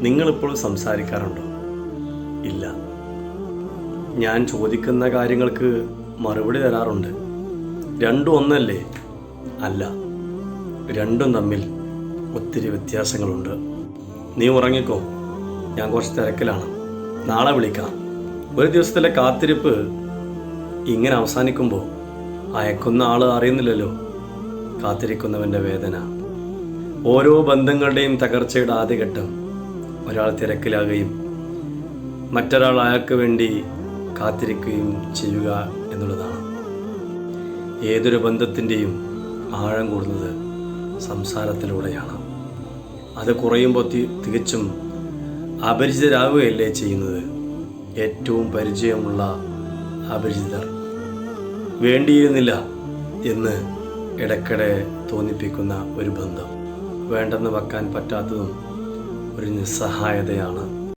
നിങ്ങളിപ്പോൾ സംസാരിക്കാറുണ്ടോ? ഇല്ല. ഞാൻ ചോദിക്കുന്ന കാര്യങ്ങൾക്ക് മറുപടി തരാറുണ്ട്. രണ്ടും ഒന്നല്ലേ? അല്ല. രണ്ടും തമ്മിൽ ഒത്തിരി വ്യത്യാസങ്ങളുണ്ട്. നീ ഉറങ്ങിക്കോ. ഞാൻ കുറച്ച് തിരക്കിലാണ്. നാളെ വിളിക്കാം. ഒരു ദിവസത്തിലെ കാത്തിരിപ്പ് ഇങ്ങനെ അവസാനിക്കുമ്പോൾ അയക്കുന്ന ആൾ അറിയുന്നില്ലല്ലോ. കാത്തിരിക്കുന്നവന്റെ വേദന. ഓരോ ബന്ധങ്ങളുടെയും തകർച്ചയുടെ ആദ്യഘട്ടം ഒരാൾ തിരക്കിലാകുകയും മറ്റൊരാൾ അയാൾക്ക് വേണ്ടി കാത്തിരിക്കുകയും ചെയ്യുക എന്നുള്ളതാണ്. ഏതൊരു ബന്ധത്തിന്റെയും ആഴം കൂടുന്നത് സംസാരത്തിലൂടെയാണ്. അത് കുറയുമ്പോൾ തികച്ചും അപരിചിതരാകുകയല്ലേ ചെയ്യുന്നത്? ഏറ്റവും പരിചയമുള്ള അപരിചിതർ. വേണ്ടിയിരുന്നില്ല എന്ന് ഇടയ്ക്കിടെ തോന്നിപ്പിക്കുന്ന ഒരു ബന്ധം. വേണ്ടെന്ന് വെക്കാൻ പറ്റാത്തതും ഒരു നിസ്സഹായതയാണ്.